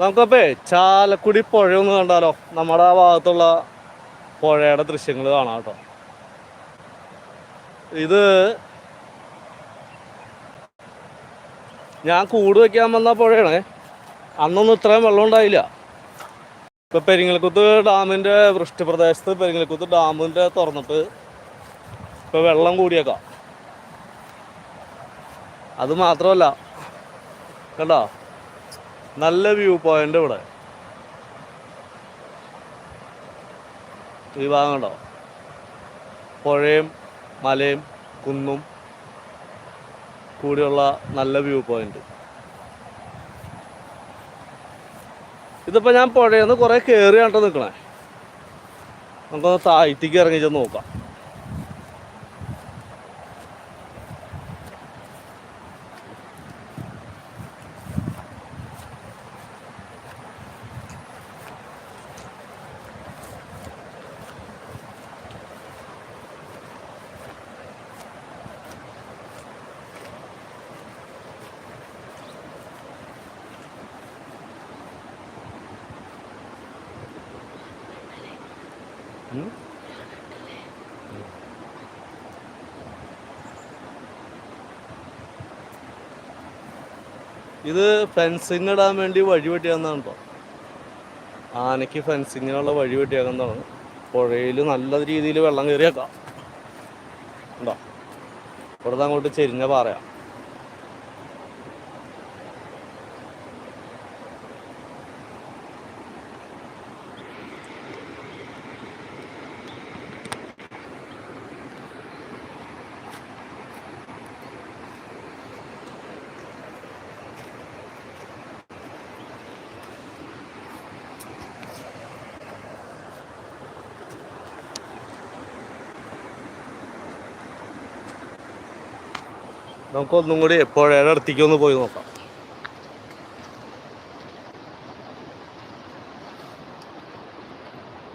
നമുക്കപ്പേ ചാലക്കുടി പുഴ ഒന്ന് കണ്ടാലോ? നമ്മുടെ ആ ഭാഗത്തുള്ള പുഴയുടെ ദൃശ്യങ്ങൾ കാണാം കേട്ടോ. ഇത് ഞാൻ കൂട് വെക്കാൻ വന്ന പുഴയാണ്. അന്നൊന്നും ഇത്രയും വെള്ളം ഉണ്ടായില്ല. ഇപ്പൊ പെരിങ്ങൽക്കുത്ത് ഡാമിന്റെ വൃഷ്ടിപ്രദേശത്ത് പെരിങ്ങൽക്കുത്ത് ഡാമിന്റെ തുറന്നിട്ട് ഇപ്പൊ വെള്ളം കൂടിയേക്കാം. അത് മാത്രമല്ല കണ്ടോ? നല്ല വ്യൂ പോയിന്റ് ഇവിടെ. ഈ ഭാഗം ഉണ്ടോ പുഴയും മലയും കുന്നും കൂടിയുള്ള നല്ല വ്യൂ പോയിന്റ്. ഇതിപ്പോ ഞാൻ പുഴയിൽ നിന്ന് കുറെ കയറിയാട്ടോ നിൽക്കണേ നമുക്കൊന്ന് താഴ്ത്തിക്ക് ഇറങ്ങി ചെന്ന് നോക്കാം. ഇത് ഫെൻസിങ് ഇടാൻ വേണ്ടി വഴി വെട്ടിയാന്നാണ് കേട്ടോ ആനയ്ക്ക് ഫെൻസിങ്ങിനുള്ള വഴി വെട്ടിയാക്കുന്നതാണ്. പുഴയിൽ നല്ല രീതിയിൽ വെള്ളം കയറിയേക്കാം ഉണ്ടോ? ഇവിടുന്ന് അങ്ങോട്ട് ചെരിഞ്ഞ പാറയാ. നമുക്കൊന്നും കൂടി എപ്പോഴേടെ അടുത്തേക്ക് ഒന്ന് പോയി നോക്കാം.